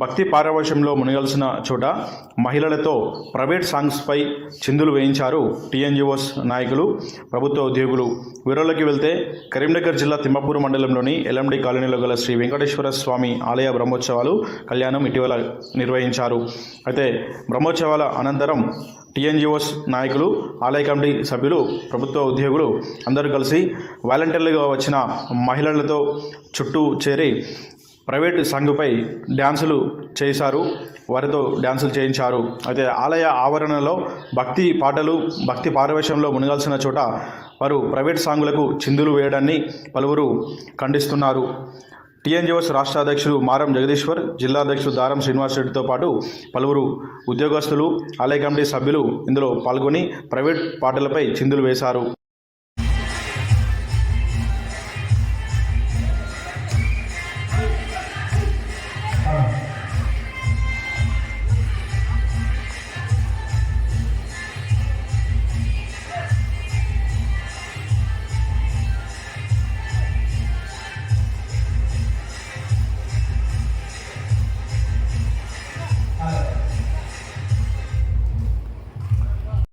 భక్తి పారవశ్యంలో మునిగాల్సిన చోట మహిళలతో ప్రైవేట్ సాంగ్స్పై చిందులు వేయించారు టీఎన్జిఓస్ నాయకులు. ప్రభుత్వ ఉద్యోగులు వివరాల్లోకి వెళ్తే కరీంనగర్ జిల్లా తిమ్మపూర్ మండలంలోని ఎల్ఎండి కాలనీలో గల శ్రీ వెంకటేశ్వర స్వామి ఆలయ బ్రహ్మోత్సవాలు కళ్యాణం ఇటీవల నిర్వహించారు. అయితే బ్రహ్మోత్సవాల అనంతరం టీఎన్జిఓస్ నాయకులు ఆలయ కమిటీ సభ్యులు ప్రభుత్వ ఉద్యోగులు అందరూ కలిసి వాలంటీర్లుగా వచ్చిన మహిళలతో చుట్టూ చేరి ప్రైవేట్ సంఘపై డ్యాన్సులు చేశారు. వారితో డ్యాన్సులు చేయించారు. అయితే ఆలయ ఆవరణలో భక్తి పాటలు భక్తి పారవేశంలో మునగాల్సిన చోట వారు ప్రైవేట్ సాంగులకు చిందులు వేయడాన్ని పలువురు ఖండిస్తున్నారు. టీఎన్జిఓస్ రాష్ట్ర అధ్యక్షుడు మారం జగదీశ్వర్ జిల్లా అధ్యక్షుడు దారం శ్రీనివాస్ రెడ్డితో పాటు పలువురు ఉద్యోగస్తులు ఆలయ కమిటీ సభ్యులు ఇందులో పాల్గొని ప్రైవేట్ పాటలపై చిందులు వేశారు.